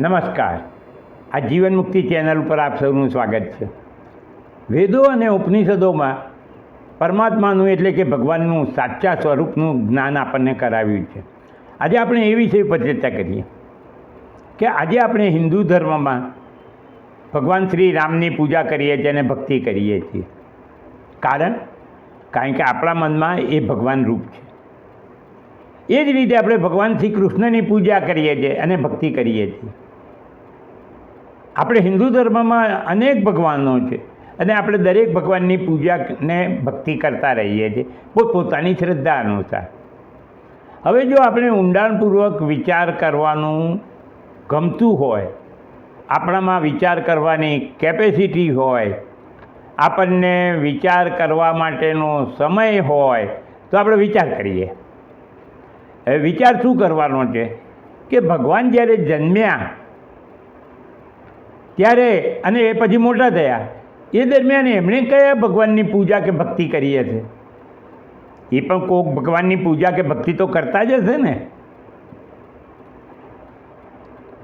નમસ્કાર. આ જીવન મુક્તિ ચેનલ ઉપર આપ સૌનું સ્વાગત છે. વેદો અને ઉપનિષદોમાં પરમાત્માનું એટલે કે ભગવાનનું સાચા સ્વરૂપનું જ્ઞાન આપણને કરાવ્યું છે. આજે આપણે એ વિષય ઉપર ચર્ચા કરીએ કે આજે આપણે હિન્દુ ધર્મમાં ભગવાન શ્રી રામની પૂજા કરીએ છીએ અને ભક્તિ કરીએ છીએ. કારણ કારણ કે આપણા મનમાં એ ભગવાન રૂપ છે. એ જ રીતે આપણે ભગવાન શ્રી કૃષ્ણની પૂજા કરીએ છીએ અને ભક્તિ કરીએ છીએ. આપણે હિન્દુ ધર્મમાં અનેક ભગવાનો છે અને આપણે દરેક ભગવાનની પૂજા ને ભક્તિ કરતા રહીએ છીએ. પોતપોતાની શ્રદ્ધા અનુસાર. હવે જો આપણે ઊંડાણપૂર્વક વિચાર કરવાનું ગમતું હોય, આપણામાં વિચાર કરવાની કેપેસિટી હોય, આપણને વિચાર કરવા માટેનો સમય હોય, તો આપણે વિચાર કરીએ. વિચાર શું કરવાનો છે? કે ભગવાન જ્યારે જન્મ્યા ત્યારે અને એ પછી મોટા થયા. એ દરમિયાન એમણે કયા ભગવાનની પૂજા કે ભક્તિ કરી હશે એ પણ કોઈક ભગવાનની પૂજા કે ભક્તિ તો કરતા જ હશે ને?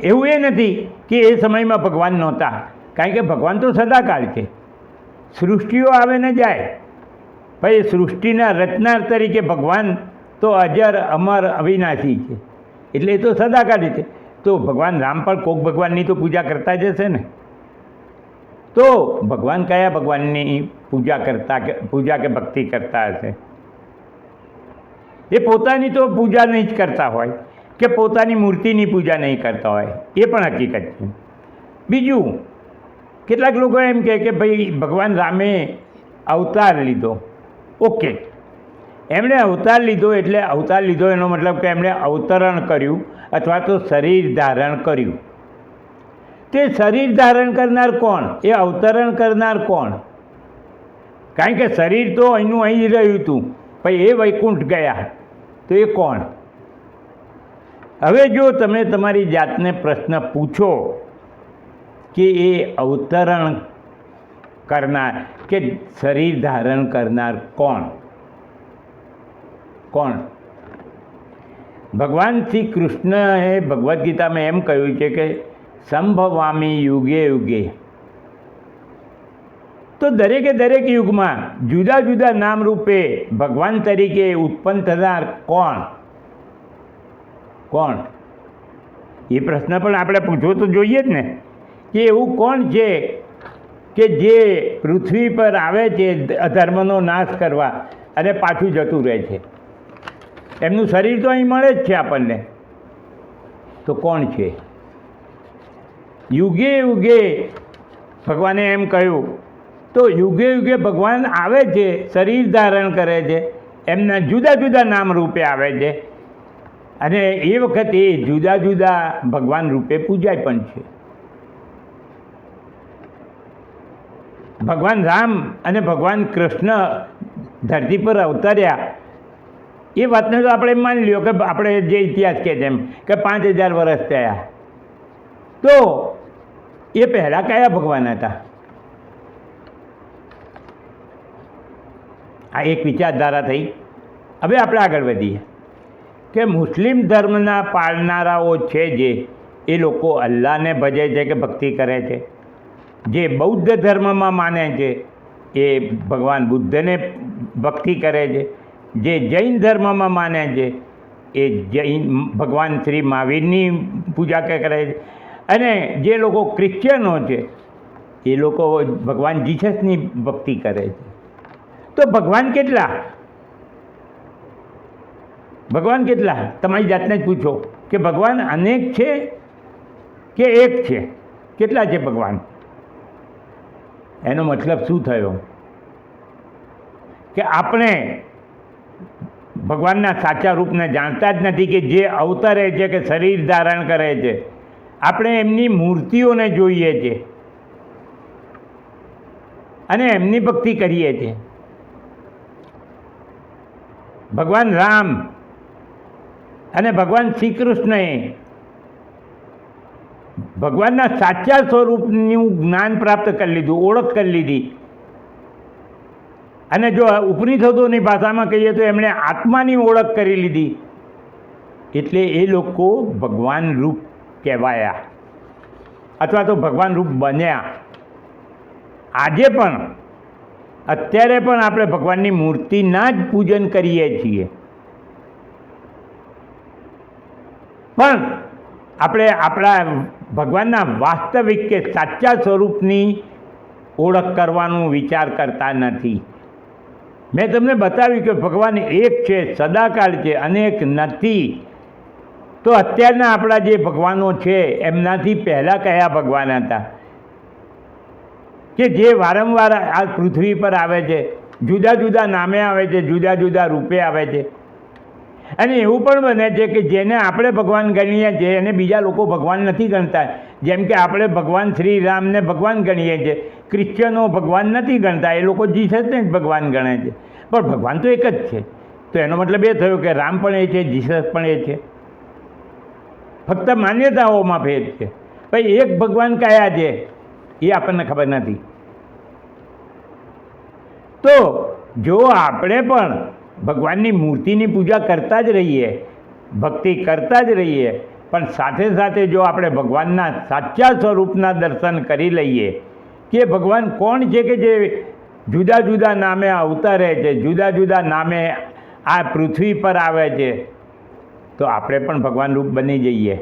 એવું એ નથી કે એ સમયમાં ભગવાન નહોતા. કારણ કે ભગવાન તો સદાકાળ છે. સૃષ્ટિઓ આવે ને જાય. ભાઈ સૃષ્ટિના રચનાર તરીકે ભગવાન તો અજર, અમર, અવિનાશી છે. એટલે એ તો સદાકાળી છે. તો ભગવાન રામ પણ કોક ભગવાનની તો પૂજા કરતા જ હશે ને? તો ભગવાન કયા ભગવાનની પૂજા કરતા પૂજા કે ભક્તિ કરતા હશે? એ પોતાની તો પૂજા નહીં જ કરતા હોય કે પોતાની મૂર્તિની પૂજા નહીં કરતા હોય, એ પણ હકીકત છે. બીજું, કેટલાક લોકો એમ કહે કે ભાઈ, ભગવાન રામે અવતાર લીધો. ઓકે એમણે અવતાર લીધો એટલે અવતાર લીધો એનો મતલબ કે એમણે અવતરણ કર્યું. અથવા તો શરીર ધારણ કર્યું. તે શરીર ધારણ કરનાર કોણ? એ અવતરણ કરનાર કોણ? કારણ કે શરીર તો અહીંનું અહીં રહ્યું હતું પછી એ વૈકુંઠ ગયા. તો એ કોણ? હવે જો તમે તમારી જાતને પ્રશ્ન પૂછો કે એ અવતરણ કરનાર, કે શરીર ધારણ કરનાર કોણ? કોણ? ભગવાન શ્રી કૃષ્ણએ ભગવદ્ ગીતામાં એમ કહ્યું છે કે સંભવામી યુગે યુગે. તો દરેકે દરેક યુગમાં જુદા જુદા નામ રૂપે ભગવાન તરીકે ઉત્પન્ન થનાર કોણ? કોણ? એ પ્રશ્ન પણ આપણે પૂછવો તો જોઈએ જ ને, કે એવું કોણ છે કે જે પૃથ્વી પર આવે છે અધર્મનો નાશ કરવા અને પાછું જતું રહે છે? એમનું શરીર તો અહીં મળે જ છે આપણને. તો કોણ છે? યુગે યુગે ભગવાને એમ કહ્યું, તો યુગે યુગે ભગવાન આવે છે, શરીર ધારણ કરે છે, એમના જુદા જુદા નામ રૂપે આવે છે. અને એ વખતે જુદા જુદા ભગવાન રૂપે પૂજાય પણ છે. ભગવાન રામ અને ભગવાન કૃષ્ણ ધરતી પર અવતર્યા. એ વાતને તો આપણે માની લ્યો કે આપણે જે ઇતિહાસ કહે છે એમ, કે પાંચ હજાર વર્ષ થયા. તો એ પહેલાં કયા ભગવાન હતા? આ એક વિચારધારા થઈ. હવે આપણે આગળ વધીએ. કે મુસ્લિમ ધર્મના પાળનારાઓ છે જે, એ લોકો અલ્લાહને ભજે છે કે ભક્તિ કરે છે? જે બૌદ્ધ ધર્મમાં માને છે, એ ભગવાન બુદ્ધને ભક્તિ કરે છે? જે જૈન ધર્મમાં માને છે, એ જૈન ભગવાન શ્રી મહાવીરની પૂજા કે કરે છે. અને જે લોકો ક્રિશ્ચિયનો છે, એ લોકો ભગવાન જીસસની ભક્તિ કરે છે. તો ભગવાન કેટલા? ભગવાન કેટલા? તમારી જાતને જ પૂછો કે ભગવાન અનેક છે કે એક છે? કેટલા છે ભગવાન? એનો મતલબ શું થયો? કે આપણે ભગવાનના સાચા રૂપને જાણતા જ નથી કે જે અવતરે છે કે શરીર ધારણ કરે છે. આપણે એમની મૂર્તિઓને જોઈએ છીએ અને એમની ભક્તિ કરીએ છીએ ભગવાન રામ અને ભગવાન શ્રી કૃષ્ણએ ભગવાનના સાચા સ્વરૂપનું જ્ઞાન પ્રાપ્ત કરી લીધું, ઓળખ કરી લીધી. અને જો ઉપનિષદોની ભાષામાં કહીએ તો એમણે આત્માની ઓળખ કરી લીધી. એટલે એ લોકો ભગવાન રૂપ કહેવાયા. અથવા તો ભગવાન રૂપ બન્યા. આજે પણ, અત્યારે પણ આપણે ભગવાનની મૂર્તિના જ પૂજન કરીએ છીએ. પણ આપણે આપણા ભગવાનના વાસ્તવિક કે સાચા સ્વરૂપની ઓળખ કરવાનો વિચાર કરતા નથી. મેં તમને બતાવ્યું કે ભગવાન એક છે, સદાકાળ છે, અનેક નથી. તો અત્યારના આપણા જે ભગવાનો છે, એમનાથી પહેલાં કયા ભગવાન હતા? કે જે વારંવાર આ પૃથ્વી પર આવે છે, જુદા જુદા નામે આવે છે, જુદા જુદા રૂપે આવે છે. અને એવું પણ બને છે કે જેને આપણે ભગવાન ગણીએ છીએ, એને બીજા લોકો ભગવાન નથી ગણતા. જેમ કે આપણે ભગવાન શ્રી રામને ભગવાન ગણીએ છીએ. ક્રિશ્ચનો ભગવાન નથી ગણતા, એ લોકો જીસસને જ ભગવાન ગણે છે. પણ ભગવાન તો એક જ છે. તો એનો મતલબ એ થયો કે રામ પણ એ છે, જીસસ પણ એ છે. ફક્ત માન્યતાઓમાં ફેર છે. ભાઈ, એક ભગવાન કયા છે? એ આપણને ખબર નથી. તો જો આપણે પણ ભગવાનની મૂર્તિની પૂજા કરતા જ રહીએ, ભક્તિ કરતા જ રહીએ, પણ સાથે સાથે જો આપણે ભગવાનના સાચા સ્વરૂપના દર્શન કરી લઈએ કે ભગવાન કોણ છે કે જે જુદા જુદા નામે આવતા રહે છે, જુદા જુદા નામે આ પૃથ્વી પર આવે છે? તો આપણે પણ ભગવાન રૂપ બની જઈએ.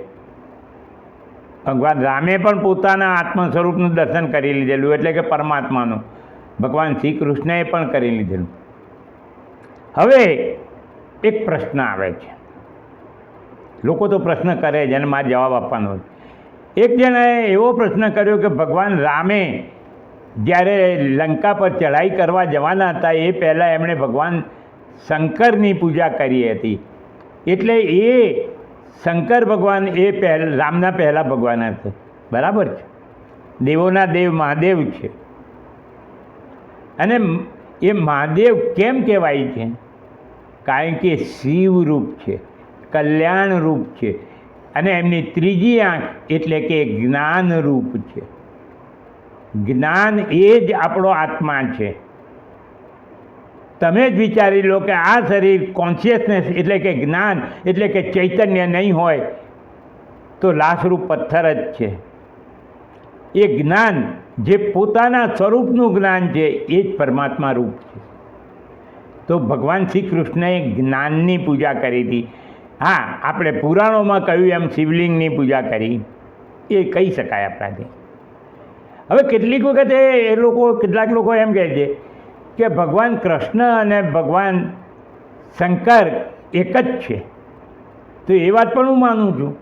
ભગવાન રામે પણ પોતાના આત્મ સ્વરૂપનું દર્શન કરી લીધેલું, એટલે કે પરમાત્માનું. ભગવાન શ્રી કૃષ્ણએ પણ કરી લીધેલું. હવે એક પ્રશ્ન આવે છે. લોકો તો પ્રશ્ન કરે જેને મારે જવાબ આપવાનો છે. એક જણાએ એવો પ્રશ્ન કર્યો કે ભગવાન રામે જ્યારે લંકા પર ચઢાઈ કરવા જવાના હતા, એ પહેલાં એમણે ભગવાન શંકરની પૂજા કરી હતી. એટલે એ શંકર ભગવાન એ પહેલ, રામના પહેલાં ભગવાન હતા બરાબર છે? દેવોના દેવ મહાદેવ છે. અને એ મહાદેવ કેમ કહેવાય છે? કારણ કે શિવ રૂપ છે, કલ્યાણ રૂપ છે, અને એમની ત્રીજી આંખ એટલે કે જ્ઞાન રૂપ છે. જ્ઞાન એ જ આપણો આત્મા છે. તમે જ વિચારી લો કે આ શરીર કોન્શિયસનેસ એટલે કે જ્ઞાન, એટલે કે ચૈતન્ય નહીં હોય, તો લાશરૂપ પથ્થર જ છે. એ જ્ઞાન, જે પોતાના સ્વરૂપનું જ્ઞાન છે, એ જ પરમાત્મા રૂપ છે. તો ભગવાન શ્રી કૃષ્ણએ જ્ઞાનની પૂજા કરી હતી. હા, આપણે પુરાણોમાં કહ્યું એમ શિવલિંગની પૂજા કરી. એ કહી શકાય આપણાથી. હવે કેટલીક વખતે એ લોકો, કેટલાક લોકો એમ કહે છે કે ભગવાન કૃષ્ણ અને ભગવાન શંકર એક જ છે. તો એ વાત પણ હું માનું છું.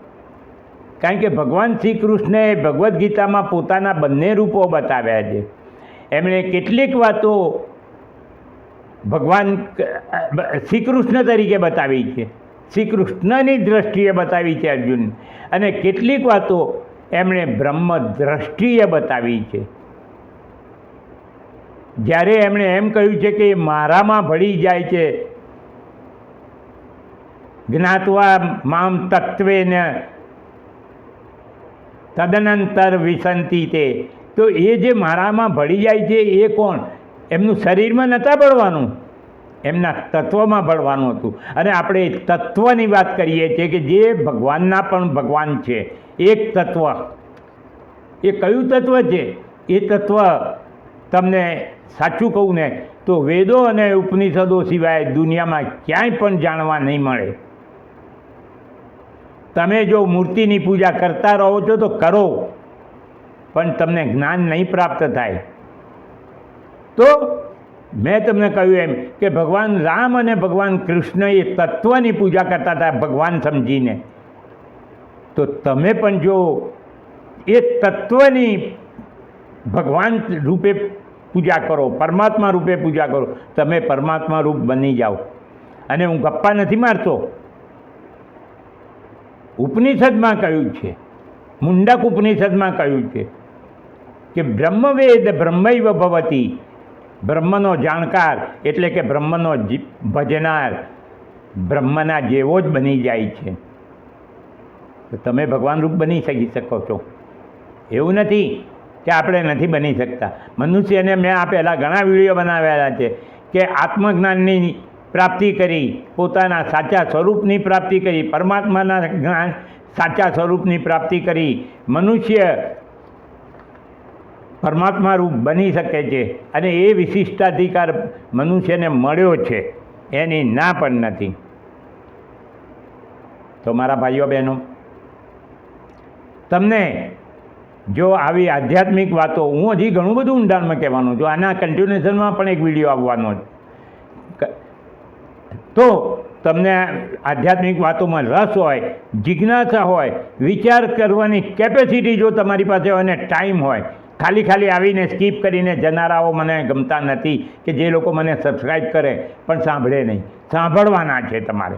કારણ કે ભગવાન શ્રી કૃષ્ણએ ભગવદ્ ગીતામાં પોતાના બંને રૂપો બતાવ્યા છે. એમણે કેટલીક વાતો ભગવાન શ્રી કૃષ્ણ તરીકે બતાવી છે. શ્રી કૃષ્ણની દ્રષ્ટિએ બતાવી છે અર્જુન અને કેટલીક વાતો એમણે બ્રહ્મ દ્રષ્ટિએ બતાવી છે. જ્યારે એમણે એમ કહ્યું છે કે મારામાં ભળી જાય છે, જ્ઞાતવા મામ તત્વેને તદનંતર વિસંતી તે. તો એ જે મારામાં ભળી જાય છે એ કોણ? એમનું શરીરમાં નહોતા ભળવાનું? એમના તત્વમાં ભળવાનું હતું. અને આપણે તત્વની વાત કરીએ છીએ કે જે ભગવાનના પણ ભગવાન છે. એક તત્વ. એ કયું તત્વ છે? એ તત્વ તમને સાચું કહું ને, તો વેદો અને ઉપનિષદો સિવાય દુનિયામાં ક્યાંય પણ જાણવા નહીં મળે. તમે જો મૂર્તિની પૂજા કરતા રહો છો તો કરો, પણ તમને જ્ઞાન નહીં પ્રાપ્ત થાય. તો મેં તમને કહ્યું એમ કે ભગવાન રામ અને ભગવાન કૃષ્ણ એ તત્વની પૂજા કરતા હતા ભગવાન સમજીને. તો તમે પણ જો એ તત્વની ભગવાન રૂપે પૂજા કરો, પરમાત્મા રૂપે પૂજા કરો, તમે પરમાત્મા રૂપ બની જાઓ. અને હું ગપ્પા નથી મારતો. ઉપનિષદમાં કહ્યું છે, મુંડક ઉપનિષદમાં કહ્યું છે કે બ્રહ્મવેદ બ્રહ્મૈવ ભવતી બ્રહ્મનો જાણકાર એટલે કે બ્રહ્મનો ભજનાર બ્રહ્મના જેવો જ બની જાય છે. તો તમે ભગવાન રૂપ બની શકી શકો છો. એવું નથી કે આપણે નથી બની શકતા. મનુષ્યને મેં આ પહેલાં ઘણા વીડિયો બનાવેલા છે કે આત્મજ્ઞાનની પ્રાપ્તિ કરી, પોતાના સાચા સ્વરૂપની પ્રાપ્તિ કરી, પરમાત્માના જ્ઞાન સાચા સ્વરૂપની પ્રાપ્તિ કરી. મનુષ્ય પરમાત્મા રૂપ બની શકે છે અને એ વિશિષ્ટાધિકાર મનુષ્યને મળ્યો છે, એની ના પણ નથી. તો મારા ભાઈઓ બહેનો, તમને જો આવી આધ્યાત્મિક વાતો, હું હજી ઘણું બધું ઊંડાણમાં કહેવાનું છું, આના કન્ટિન્યુએશનમાં પણ એક વીડિયો આવવાનો તો તમને આધ્યાત્મિક વાતોમાં રસ હોય, જિજ્ઞાસા હોય, વિચાર કરવાની કેપેસિટી જો તમારી પાસે હોય અને ટાઈમ હોય ખાલી ખાલી આવીને સ્કીપ કરીને જનારાઓ મને ગમતા નથી કે જે લોકો મને સબસ્ક્રાઈબ કરે, પણ સાંભળે નહીં. સાંભળવાના છે તમારે.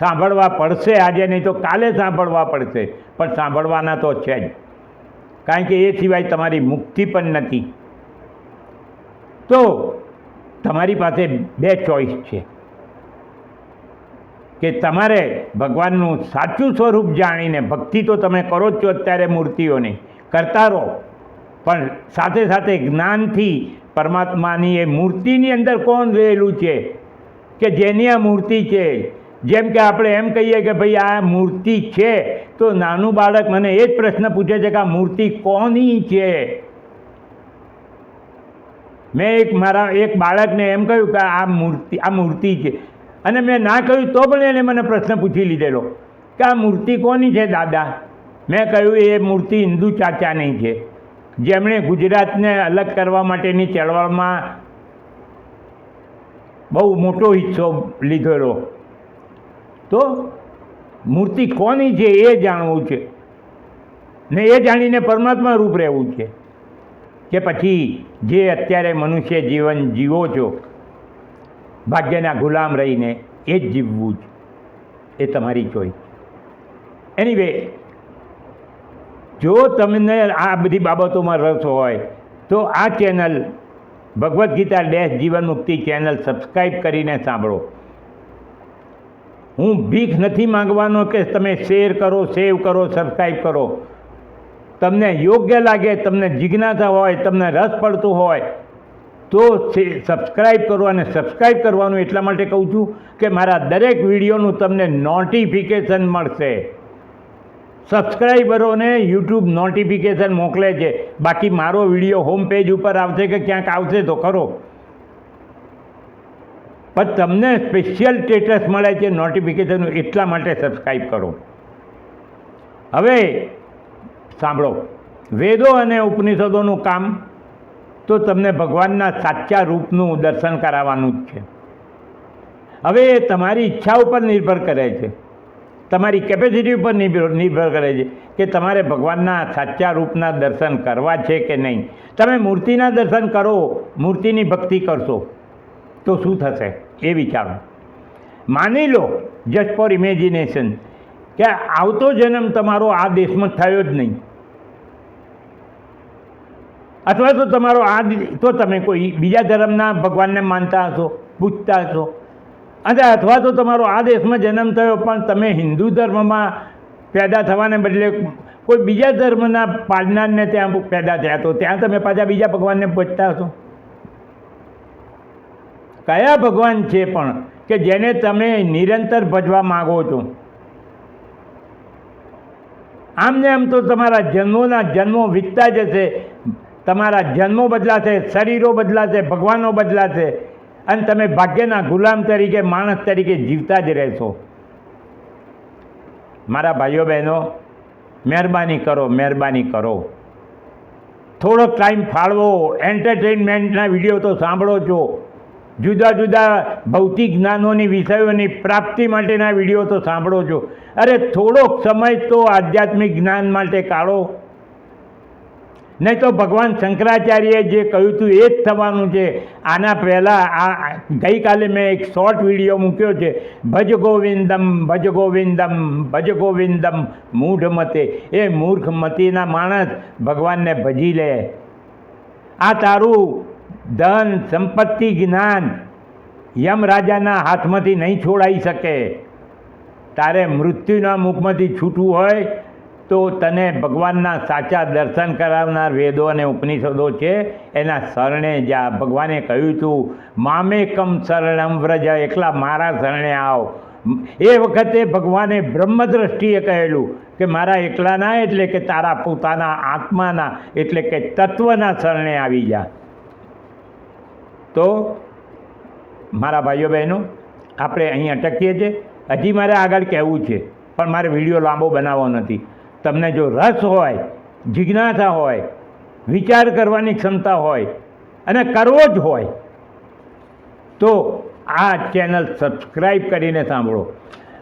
સાંભળવા પડશે આજે, નહીં તો કાલે સાંભળવા પડશે, પણ સાંભળવાના તો છે જ. કારણ કે એ સિવાય તમારી મુક્તિ પણ નથી. તો તમારી પાસે બે ચોઈસ છે. કે તમારે ભગવાનનું સાચું સ્વરૂપ જાણીને ભક્તિ તો તમે કરો જ છો અત્યારે મૂર્તિઓની. કરતા રહો. પણ સાથે સાથે જ્ઞાનથી પરમાત્માની એ મૂર્તિની અંદર કોણ રહેલું છે? કે જેની આ મૂર્તિ છે? જેમ કે આપણે એમ કહીએ કે ભાઈ આ મૂર્તિ છે, તો નાનું બાળક મને એ જ પ્રશ્ન પૂછે છે કે આ મૂર્તિ કોની છે? મેં એક મારા એક બાળકને એમ કહ્યું કે આ મૂર્તિ આ મૂર્તિ છે. અને મેં ના કહ્યું તો પણ એને મને પ્રશ્ન પૂછી લીધેલો કે આ મૂર્તિ કોની છે દાદા? મેં કહ્યું એ મૂર્તિ હિન્દુ ચાચાની છે. જેમણે ગુજરાતને અલગ કરવા માટેની ચળવળમાં બહુ મોટો હિસ્સો લીધેલો. તો મૂર્તિ કોની છે એ જાણવું છે. ને એ જાણીને પરમાત્મા રૂપ રહેવું છે. કે પછી જે અત્યારે મનુષ્ય જીવન જીવો છો, ભાગ્યના ગુલામ રહીને એ જ જીવવું જ એ તમારી ચોઈસ. એનીવે જો તમને આ બધી બાબતોમાં રસ હોય, તો આ ચેનલ ભગવદ્ ગીતા ડેશ જીવન મુક્તિ ચેનલ સબસ્ક્રાઈબ કરીને સાંભળો. હું ભીખ નથી માંગવાનો કે તમે શેર કરો, સેવ કરો સબસ્ક્રાઈબ કરો. તમને યોગ્ય લાગે, તમને જિજ્ઞાસા હોય, તમને રસ પડતું હોય, તો સબસ્ક્રાઈબ કરો અને સબસ્ક્રાઈબ કરવાનું એટલા માટે કહું છું કે મારા દરેક વિડીયોનું તમને નોટિફિકેશન મળશે. સબસ્ક્રાઈબરોને યુટ્યુબ નોટિફિકેશન મોકલે છે. બાકી મારો વીડિયો હોમ પેજ ઉપર આવશે કે ક્યાંક આવશે તો ખરો. પણ તમને સ્પેશિયલ સ્ટેટસ મળે છે નોટિફિકેશન એટલા માટે સબસ્ક્રાઈબ કરો. હવે સાંભળો. વેદો અને ઉપનિષદોનું કામ તો તમને ભગવાનના સાચા રૂપનું દર્શન કરાવવાનું જ છે. હવે એ તમારી ઈચ્છા ઉપર નિર્ભર કરે છે. તમારી કેપેસિટી ઉપર નિર્ભર નિર્ભર કરે છે કે તમારે ભગવાનના સાચા રૂપના દર્શન કરવા છે કે નહીં. તમે મૂર્તિના દર્શન કરો, મૂર્તિની ભક્તિ કરશો, તો શું થશે? એ વિચારો. માની લો જસ્ટ ફોર ઇમેજિનેશન કે આવતો જન્મ તમારો આ દેશમાં થયો જ નહીં. અથવા તો તમારો આ તો તમે કોઈ બીજા ધર્મના ભગવાનને માનતા હશો, પૂજતા હશો. અને અથવા તો તમારો આ દેશમાં જન્મ થયો, પણ તમે હિન્દુ ધર્મમાં પેદા થવાને બદલે કોઈ બીજા ધર્મના પાડનારને ત્યાં પેદા થયા. તો ત્યાં તમે પાછા બીજા ભગવાનને પૂછતા હશો? કયા ભગવાન છે પણ કે જેને તમે નિરંતર ભજવા માગો છો? આમ ને આમ તો તમારા જન્મોના જન્મો વીતતા જશે તમારા જન્મો બદલાશે, શરીરો બદલાશે, ભગવાનો બદલાશે. અને તમે ભાગ્યના ગુલામ તરીકે, માણસ તરીકે જીવતા જ રહેશો. મારા ભાઈઓ બહેનો, મહેરબાની કરો મહેરબાની કરો. થોડો ટાઈમ ફાળવો એન્ટરટેનમેન્ટના વીડિયો તો સાંભળો છો. જુદા જુદા ભૌતિક જ્ઞાનોની, વિષયોની પ્રાપ્તિ માટેના વીડિયો તો સાંભળો છો. અરે થોડોક સમય તો આધ્યાત્મિક જ્ઞાન માટે કાઢો. નહીં તો ભગવાન શંકરાચાર્યએ જે કહ્યું હતું એ જ થવાનું છે. આના પહેલાં આ ગઈકાલે મેં એક શોર્ટ વીડિયો મૂક્યો છે. ભજ ગોવિંદમ ભજ ગોવિંદમ ભજ ગોવિંદમ, મૂઢ મતે. એ મૂર્ખ મતીના માણસ ભગવાનને ભજી લે. આ તારું ધન, સંપત્તિ, જ્ઞાન યમ રાજાના હાથમાંથી નહીં છોડાઈ શકે. તારે મૃત્યુના મુખમાંથી છૂટવું હોય તો તને ભગવાનના સાચા દર્શન કરાવનાર વેદો અને ઉપનિષદો છે, એના શરણે જા ભગવાને કહ્યું હતું મામેકમ શરણમ વ્રજ, એકલા મારા શરણે આવ. એ વખતે ભગવાને બ્રહ્મદ્રષ્ટિએ કહેલું કે મારા એકલાના એટલે કે તારા પોતાના આત્માના એટલે કે તત્વના શરણે આવી જા. તો મારા ભાઈઓ બહેનો, આપણે અહીં અટકીએ છીએ. હજી મારે આગળ કહેવું છે, પણ મારે વીડિયો લાંબો બનાવવો નથી. તમને જો રસ હોય, જિજ્ઞાસા હોય, વિચાર કરવાની ક્ષમતા હોય અને કરવો જ હોય, તો આ ચેનલ સબસ્ક્રાઈબ કરીને સાંભળો.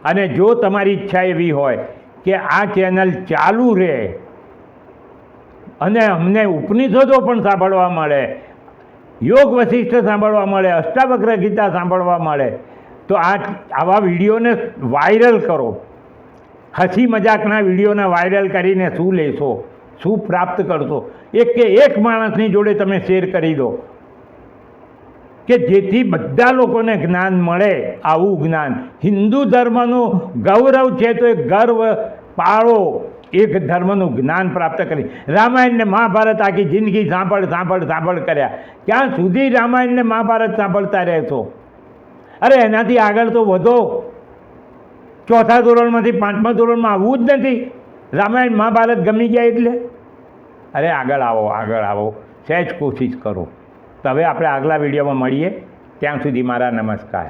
અને જો તમારી ઈચ્છા એવી હોય કે આ ચેનલ ચાલુ રહે અને અમને ઉપનિષદો પણ સાંભળવા મળે, યોગ વશિષ્ઠ સાંભળવા મળે, અષ્ટાવક્ર ગીતા સાંભળવા મળે, તો આ આવા વિડીયોને વાયરલ કરો. હસી મજાકના વિડીયોને વાયરલ કરીને શું લેશો? શું પ્રાપ્ત કરશો? એક કે એક માણસની જોડે તમે શેર કરી દો. કે જેથી બધા લોકોને જ્ઞાન મળે આવું જ્ઞાન. હિન્દુ ધર્મનું ગૌરવ છે તો એ ગર્વ પાળો. એક ધર્મનું જ્ઞાન પ્રાપ્ત કરી. રામાયણને મહાભારત આખી જિંદગી સાંભળ સાંભળ સાંભળ કર્યા. ક્યાં સુધી રામાયણને મહાભારત સાંભળતા રહેશો? અરે એનાથી આગળ તો વધો. ચોથા ધોરણમાંથી પાંચમા ધોરણમાં આવવું જ નથી. રામાયણ મહાભારત ગમી ગયા એટલે. અરે આગળ આવો આગળ આવો. સહેજ કોશિશ કરો. તો હવે આપણે આગલા વિડીયોમાં મળીએ. ત્યાં સુધી મારા નમસ્કાર.